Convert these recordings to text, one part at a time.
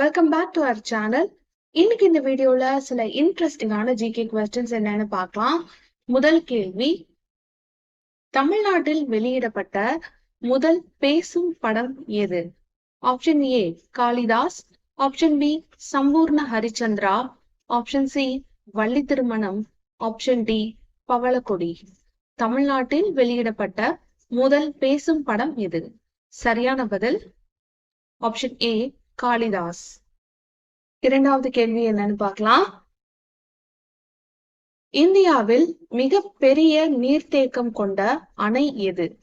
Welcome back to our channel இன்னைக்கு இந்த வீடியோல சில இன்ட்ரெஸ்டிங்கான ஜிகே கொஸ்டின்ஸ் என்னன்னு பார்க்கலாம். முதல் கேள்வி தமிழ்நாட்டில் வெளியிடப்பட்ட முதல் பேசும் படம் எது? Option A Kalidas. Option B Sampoorna Harichandra. Option C Valli Thirumanam. Option D Pavalakodi. தமிழ்நாட்டில் வெளியிடப்பட்ட முதல் பேசும் படம் எது? சரியான பதில். Option A Kalidas. இரண்டாவது கேள்வி என்னன்னு பார்க்கலாம். இந்தியாவில் மிக பெரிய நீர்த்தேக்கம் கொண்ட அணை எது?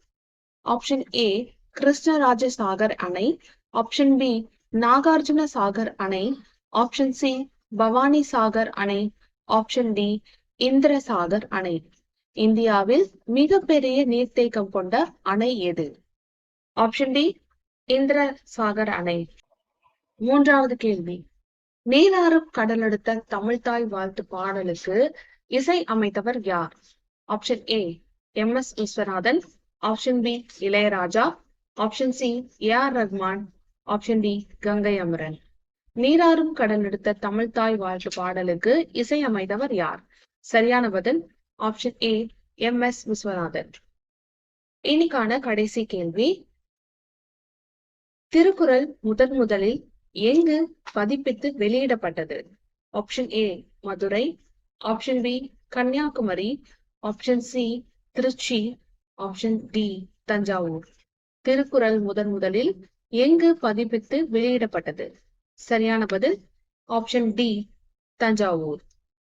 ஆப்ஷன் ஏ கிருஷ்ணராஜ சாகர் அணை. ஆப்ஷன் பி நாகார்ஜுன சாகர் அணை. ஆப்ஷன் சி பவானி சாகர் அணை. ஆப்ஷன் டி இந்திரசாகர் அணை. இந்தியாவில் மிக பெரிய நீர்த்தேக்கம் கொண்ட அணை எது? ஆப்ஷன் டி இந்திரசாகர் அணை. மூன்றாவது கேள்வி. நீராறும் கடலெடுத்த தமிழ்தாய் வாழ்த்து பாடலுக்கு இசை அமைத்தவர் யார்? Option A M S Viswanathan. Option B Ilaiyaraaja. Option C A R Rahman option D Gangai Amaran. நீராறும் கடல் எடுத்த தமிழ்தாய் வாழ்த்து பாடலுக்கு இசை அமைத்தவர் யார்? சரியான பதில் option A M S Viswanathan. இன்னைக்கான கடைசி கேள்வி. திருக்குறள் முதன் முதலில் எங்கு பதிப்பித்து வெளியிடப்பட்டது? Option A Madurai. Option B Kanyakumari. Option C Trichy. Option D Thanjavur. Thirukkural முதன் முதலில் எங்கு பதிப்பித்து வெளியிடப்பட்டது? சரியான பதில் ஆப்ஷன் டி தஞ்சாவூர்.